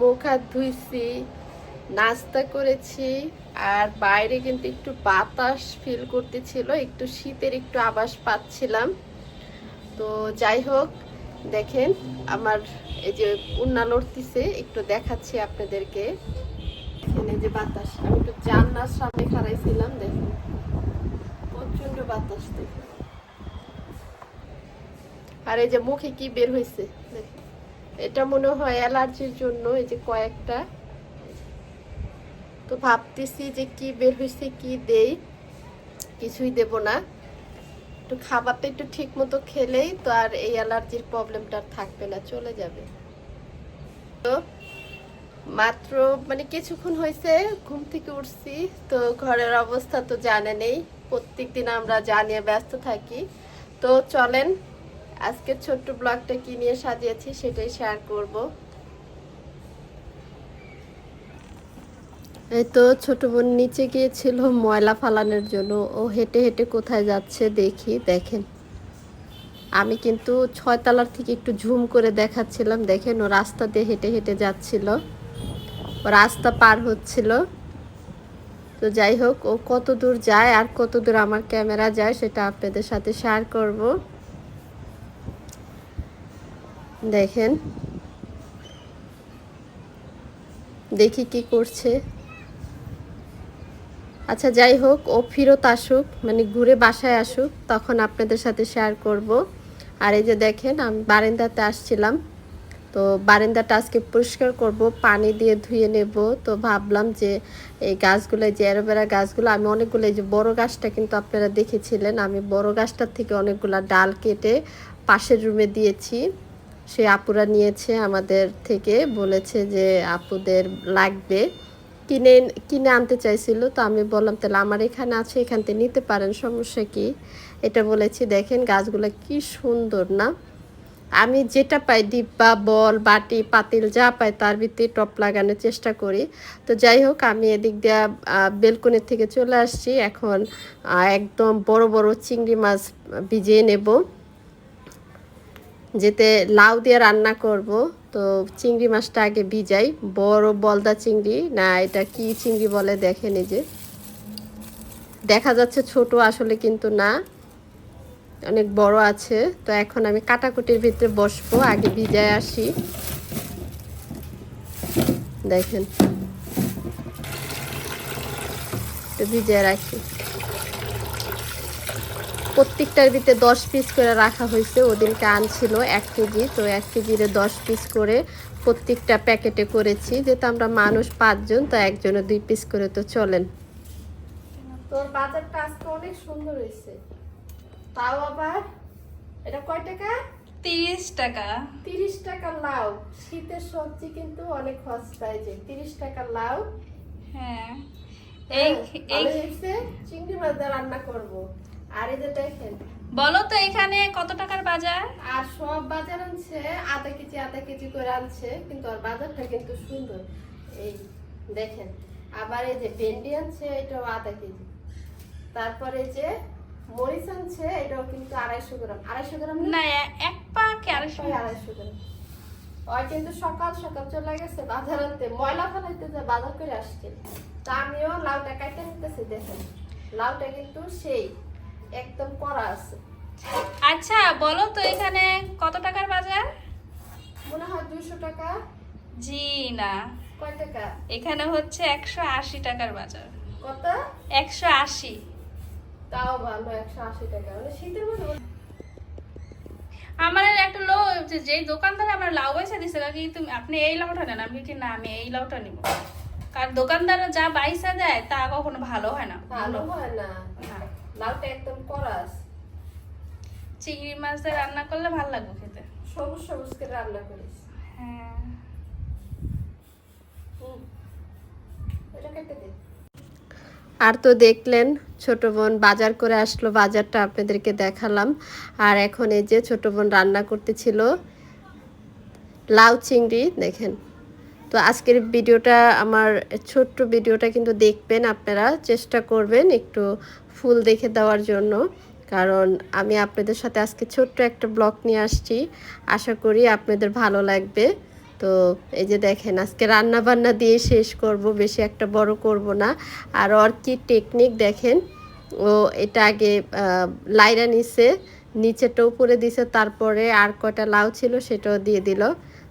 মুখ হাত ধুইছি, নাস্তা করেছি, আর বাইরে কিন্তু একটু বাতাস ফিল করতেছিল, একটু শীতের একটু আভাস পাচ্ছিলাম। তো যাই হোক, দেখেন আমার এই যে উন্না লড়তেছে, একটু দেখাচ্ছি আপনাদেরকে। এখানে যে বাতাস, আমি একটু জান্নার সামনে খারাইছিলাম দেখেন। প্রচণ্ড বাতাস দেখুন। আর এই যে মুখে কি বের হয়েছে দেখুন। এটা মনে হয় অ্যালার্জির জন্য, এই যে কয়েকটা। তো ভাবতেছি যে কি বের হয়েছে কি দেই। কিছুই দেব না। একটু খাবারটা একটু ঠিক মতো খেলেই তো আর এই অ্যালার্জির প্রবলেমটা থাকবে না, চলে যাবে। তো মাত্র মানে কিছুক্ষণ হয়েছে ঘুম থেকে উঠছি। তো ঘরের অবস্থা তো জানে নেই প্রত্যেকদিন আমরা জানিয়ে ব্যস্ত থাকি। তো চলেন আজকের ছোট্ট ব্লগটা কি নিয়ে সাজিয়েছি সেটাই শেয়ার করব। এই তো ছোট বোন নিচে গিয়েছিল ময়লা ফালানোর জন্য। ও হেঁটে হেঁটে কোথায় যাচ্ছে দেখি, দেখেন। আমি কিন্তু ছয়তলার থেকে একটু ঝুম করে দেখাচ্ছিলাম, দেখেন ও রাস্তা দিয়ে হেঁটে হেঁটে যাচ্ছিল। ও রাস্তা পার হচ্ছিল। তো যাই হোক, ও কত দূর যায় আর কত দূর আমার ক্যামেরা যায় সেটা আপনাদের সাথে শেয়ার করব। দেখেন। দেখি কি করছে। আচ্ছা যাই হোক, ও ফিরত আসুক মানে ঘুরে বাসায় আসুক, তখন আপনাদের সাথে শেয়ার করব। আর এই যে দেখেন, আমি বারান্দাতে আসছিলাম। তো বারান্দাটা আজকে পরিষ্কার করব, পানি দিয়ে ধুয়ে নেব। তো ভাবলাম যে এই গাছগুলো যে অ্যালোভেরা গাছগুলো, আমি অনেকগুলো, এই যে বড় গাছটা কিন্তু আপনারা দেখেছিলেন, আমি বড় গাছটার থেকে অনেকগুলো ডাল কেটে পাশের রুমে দিয়েছি। সে আপুরা নিয়েছে আমাদের থেকে, বলেছে যে আপুদের লাগবে। কিনে কিনে আনতে চাইছিল, তো আমি বললাম, তাহলে আমার এখানে আছে, এখান থেকে নিতে পারেন, সমস্যা কি? এটা বলেছি, দেখেন গাছগুলো কি সুন্দর না? আমি যেটা পাই, ডিব্বা, বল, বাটি, পাতিল যা পাই, তার ভিতরে টপ লাগানোর চেষ্টা করি। তো যাই হোক, আমি এদিক দিয়ে বেলকনির থেকে চলে আসছি। এখন একদম বড় বড় চিংড়ি মাছ ভিজিয়ে নেব। যেতে লাউ দিয়ে রান্না করব। তো চিংড়ি মাছটা আগে ভিজাই। বড় বলদা চিংড়ি। না, এটা কি চিংড়ি বলে দেখেন এই যে। দেখা যাচ্ছে ছোট আসলে কিন্তু না। অনেক বড় আছে। তো এখন আমি কাটাকুটির ভিতরে বসবো। আগে ভিজায় আসি। দেখেন। ভিজায় রাখি। প্রত্যেকটার ভিতরে দশ পিস করে রাখা হয়েছে। ওদিনকে আনছিল এক কেজি। তো এক কেজিরে দশ পিস করে প্রত্যেকটা প্যাকেটে করেছি। যেহেতু আমরা মানুষ পাঁচজন তো একজনে দুই পিস করে তো চলেন। তোর বাজারটা আজকে অনেক সুন্দর হয়েছে। তাও আবার এটা কয় টাকা? তিরিশ টাকা। তিরিশ টাকা লাউ। শীতের সবজি কিন্তু অনেক সস্তায় যে তিরিশ টাকা লাউ। হ্যাঁ। এই হ্যাঁ, এই আমি চিংড়ি মাছ দিয়ে রান্না করব। আর এই যে দেখেন। বলো তো এখানে কত টাকার বাজার? আর সব বাজার আনছে আধা কেজি আধা কেজি করে আনছে কিন্তু আর বাজারটা কিন্তু সুন্দর। এই দেখেন আবার এই যে ভেন্ডি আনছে এটাও আধা কেজি। তারপরে যে মরিচ আনছে এটাও কিন্তু আড়াইশো গ্রাম। আড়াইশো গ্রাম না? এক পা কি আড়াইশো আড়াইশো গ্রাম। ওই কিন্তু সকাল সকাল চলে গেছে বাজার আনতে। ময়লা ফেলাইতে যে বাজার করে আসছে। তা আমিও লাউটা কাটতে নিতেছি দেখেন। লাউটা কিন্তু সেই একদম করা আছে। আচ্ছা বলো তো এখানে কত টাকার বাজার? মনে হয় দুশো টাকা। জি না। কয় টাকা? এখানে হচ্ছে একশো আশি টাকার বাজার। কত? একশো আশি। তাও ভালো একশো আশি টাকা। মানে শীতের মধ্যে আমার একটা লো যে যেই দোকানদার আমার লাউ পয়সা দিছে কাকি তুমি আপনি এই লাউটা নেন। আমি কি না আমি এই লাউটা নিব। কারণ দোকানদার যা পয়সা দেয় তা কখনো ভালো হয় না। ভালো হয় না। না। লাউটা একদম করা আছে চিংড়ি মাছ দিয়ে রান্না করলে ভালো লাগবে খেতে। সবুজ সবুজ করে রান্না করিস। হ্যাঁ। এটা কেটে দে। আর তো দেখলেন ছোট বোন বাজার করে আসলো বাজারটা আপনাদেরকে দেখালাম। আর এখন এই যে ছোট বোন রান্না করতেছিল লাউ চিংড়ি দেখেন। তো আজকের ভিডিওটা আমার ছোট্ট ভিডিওটা কিন্তু দেখবেন আপনারা, চেষ্টা করবেন একটু ফুল দেখে দেওয়ার জন্য। কারণ আমি আপনাদের সাথে আজকে ছোট্ট একটা ব্লগ নিয়ে আসছি। আশা করি আপনাদের ভালো লাগবে। তো এই যে দেখেন, আজকে রান্না বান্না দিয়ে শেষ করব, বেশি একটা বড় করব না। আর ওর কি টেকনিক দেখেন, ও এটা আগে লাইরা নিছে নিচেটা উপরে দিছে, তারপরে আর কয়টা লাউ ছিল সেটাও দিয়ে দিল।